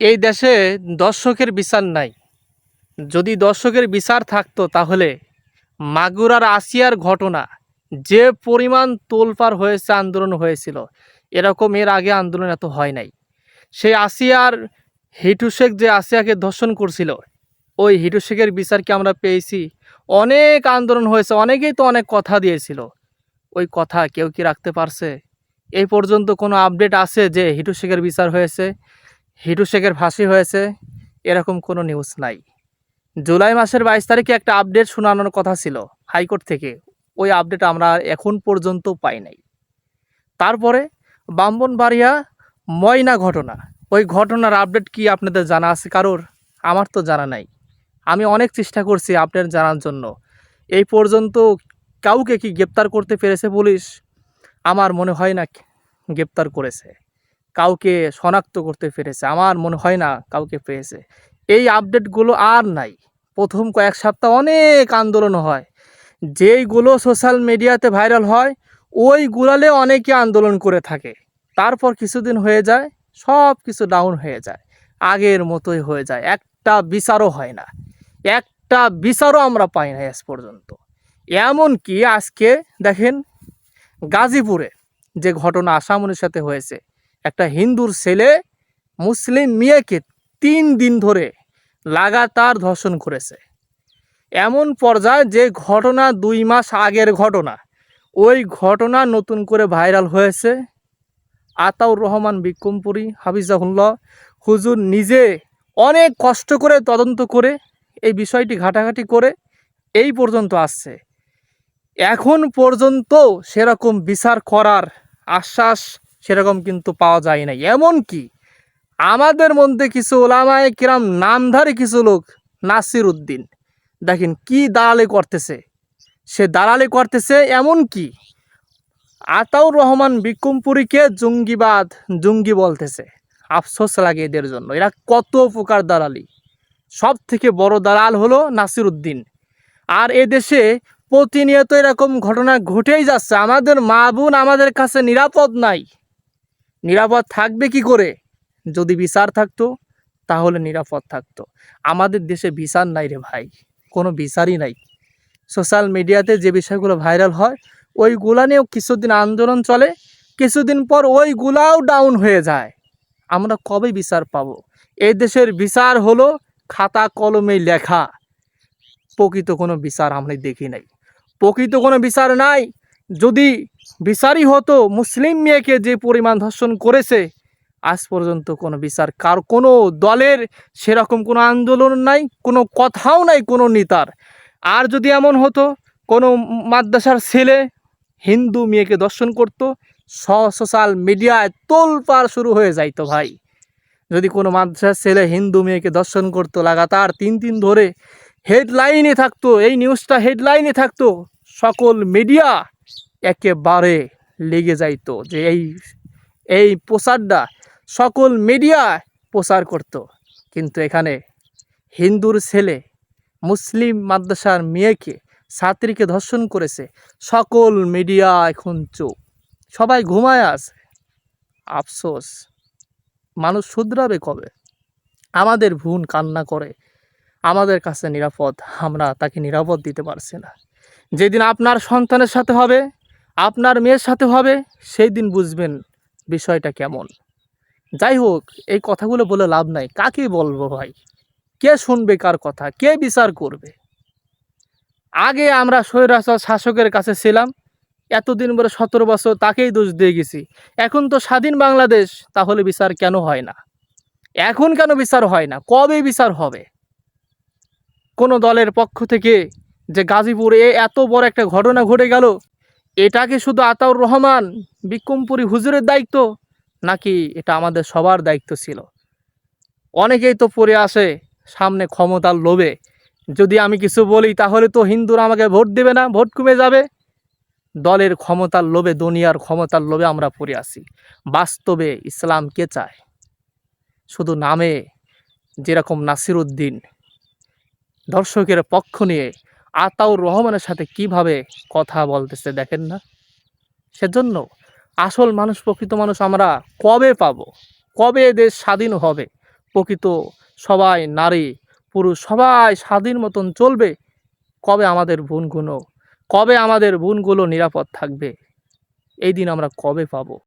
এই দেশে দর্শকের বিচার নাই। যদি দর্শকের বিচার থাকতো তাহলে মাগুরার আসিয়ার ঘটনা, যে পরিমাণ তোলপাড় হয়েছে আন্দোলন হয়েছিল, এরকম এর আগে আন্দোলন এত হয় নাই। সেই আসিয়ার হিটু শেখ যে আসিয়াকে ধর্ষণ করছিল, ওই হিটু শেখের বিচার কি আমরা পেয়েছি? অনেক আন্দোলন হয়েছে, অনেকেই তো অনেক কথা দিয়েছিল। ওই কথা কেউ কি রাখতে পারছে? এই পর্যন্ত কোনো আপডেট আছে যে হিটু শেখের বিচার হয়েছে? হিটু শেখের ফাঁসি হয়েছে, এরকম কোনো নিউজ নাই। জুলাই মাসের বাইশ তারিখে একটা আপডেট শোনানোর কথা ছিল হাইকোর্ট থেকে। ওই আপডেট আমরা এখন পর্যন্ত পাই নাই। তারপরে বাম্বনবাড়িয়া ময়না ঘটনা। ওই ঘটনার আপডেট কি আপনাদের জানা আছে কারোর? আমার তো জানা নাই। আমি অনেক চেষ্টা করছি আপডেট জানার জন্য। এই পর্যন্ত কাউকে কি গ্রেপ্তার করতে পেরেছে পুলিশ? আমার মনে হয় না গ্রেপ্তার করেছে। কাউকে শনাক্ত করতে পেরেছে। আমার মনে হয় না কাউকে পেয়েছে। এই আপডেটগুলো আর নাই। প্রথম কয়েক সপ্তাহ অনেক আন্দোলন হয়। যেইগুলো সোশ্যাল মিডিয়াতে ভাইরাল হয়, ওইগুলালে অনেকে আন্দোলন করে থাকে। তারপর কিছুদিন হয়ে যায় সব কিছু ডাউন হয়ে যায়। আগের মতোই হয়ে যায়। একটা বিচারও হয় না। একটা বিচারও আমরা পাই না আজ পর্যন্ত। এমন কি আজকে দেখেন, গাজীপুরে যে ঘটনা আসামনের সাথে হয়েছে একটা হিন্দুর ছেলে মুসলিম মেয়েকে তিন দিন ধরে লাগাতার ধর্ষণ করেছে। এমন পর্যায়ে যে ঘটনা দুই মাস আগের ঘটনা, ওই ঘটনা নতুন করে ভাইরাল হয়েছে। আতাউর রহমান বিক্রমপুরী, হাফিজাহুল্লাহ, হুজুর নিজে অনেক কষ্ট করে তদন্ত করে এই বিষয়টি ঘাটাঘাটি করে এই পর্যন্ত আসছে। এখন পর্যন্ত সেরকম বিচার করার আশ্বাস সেরকম কিন্তু পাওয়া যায় নাই। এমন কি আমাদের মধ্যে কিছু ওলামায় কিরাম নামধারী কিছু লোক, নাসির উদ্দিন, দেখেন কি দালালি করতেছে। সে দালালি করতেছে এমন কি আতাউর রহমান বিক্রমপুরীকে জঙ্গিবাদ, জঙ্গি বলতেছে, আফসোস লাগে এদের জন্য। এরা কত প্রকার দালালি। সব থেকে বড় দালাল হলো নাসির উদ্দিন। আর এদেশে প্রতিনিয়ত এরকম ঘটনা ঘটেই যাচ্ছে। আমাদের মা বোন আমাদের কাছে নিরাপদ নাই। নিরাপদ থাকবে কি করে? যদি বিচার থাকতো, তাহলে নিরাপদ থাকতো। আমাদের দেশে বিচার নাই রে ভাই, কোনো বিচারই নাই। সোশ্যাল মিডিয়াতে যে বিষয়গুলো ভাইরাল হয়, ওইগুলা নিয়েও কিছুদিন আন্দোলন চলে, কিছুদিন পর ওইগুলাও ডাউন হয়ে যায়। আমরা কবে বিচার পাব? এই দেশের বিচার হলো খাতা কলমে লেখা। প্রকৃত কোনো বিচার আমরা দেখি নাই। প্রকৃত কোনো বিচার নাই। যদি বিচারই হতো মুসলিম মেয়েকে যে পরিমাণ ধর্ষণ করেছে, আজ পর্যন্ত কোনো বিচার কার, কোনো দলের সেরকম কোনো আন্দোলন নাই, কোনো কথাও নাই কোনো নেতার। আর যদি এমন হতো, কোনো মাদ্রাসার ছেলে হিন্দু মেয়েকে দর্শন করত সোশ্যাল মিডিয়ায় তোলপাড় শুরু হয়ে যাইতো ভাই। যদি কোনো মাদ্রাসার ছেলে হিন্দু মেয়েকে দর্শন করতো, লাগাতার তিন দিন ধরে হেডলাইনে থাকতো, এই নিউজটা হেডলাইনে থাকতো, সকল মিডিয়া একেবারে লেগে যাইতো যে এই এই প্রচারটা সকল মিডিয়া প্রচার করত। কিন্তু এখানে হিন্দুর ছেলে, মুসলিম মাদ্রাসার মেয়েকে ছাত্রীকে ধর্ষণ করেছে সকল মিডিয়া এখন চোখ সবাই ঘুমায় আছে আফসোস। মানুষ শুধরাবে কবে? আমাদের ভুন কান্না করে। আমাদের কাছে নিরাপদ। আমরা তাকে নিরাপদ দিতে পারছি না। যেদিন আপনার সন্তানের সাথে হবে আপনার মেয়ের সাথে হবে, সেই দিন বুঝবেন বিষয়টা কেমন। যাই হোক, এই কথাগুলো বলে লাভ নাই। কাকে বলব ভাই? কে শুনবে কার কথা? কে বিচার করবে? আগে আমরা স্বৈরাচার শাসকের কাছে ছিলাম, এতদিন পরে সতেরো বছর তাকেই দোষ দিয়ে গেছি। এখন তো স্বাধীন বাংলাদেশ, তাহলে বিচার কেন হয় না? এখন কেন বিচার হয় না? কবে বিচার হবে? কোনো দলের পক্ষ থেকে যে গাজীপুরে এত বড় একটা ঘটনা ঘটে গেল এটাকে শুধু আতাউর রহমান, বিক্রমপুরী হুজুরের দায়িত্ব, নাকি এটা আমাদের সবার দায়িত্ব ছিল? অনেকেই তো পড়ে আসে, সামনে ক্ষমতার লোভে। যদি আমি কিছু বলি, তাহলে তো হিন্দুরা আমাকে ভোট দেবে না, ভোট কমে যাবে। দলের ক্ষমতার লোভে, দুনিয়ার ক্ষমতার লোভে আমরা পড়ে আসি বাস্তবে ইসলাম কে চায়? শুধু নামে, যেরকম নাসির উদ্দিন দর্শকের পক্ষ নিয়ে আতাউর রহমানের সাথে কীভাবে কথা বলতেছে দেখেন না? সেজন্য আসল মানুষ, প্রকৃত মানুষ আমরা কবে পাব? কবে দেশ স্বাধীন হবে? প্রকৃত সবাই নারী, পুরুষ, সবাই স্বাধীন মতন চলবে? কবে আমাদের বোনগুলো কবে আমাদের বোনগুলো নিরাপদ থাকবে? এই দিন আমরা কবে পাবো?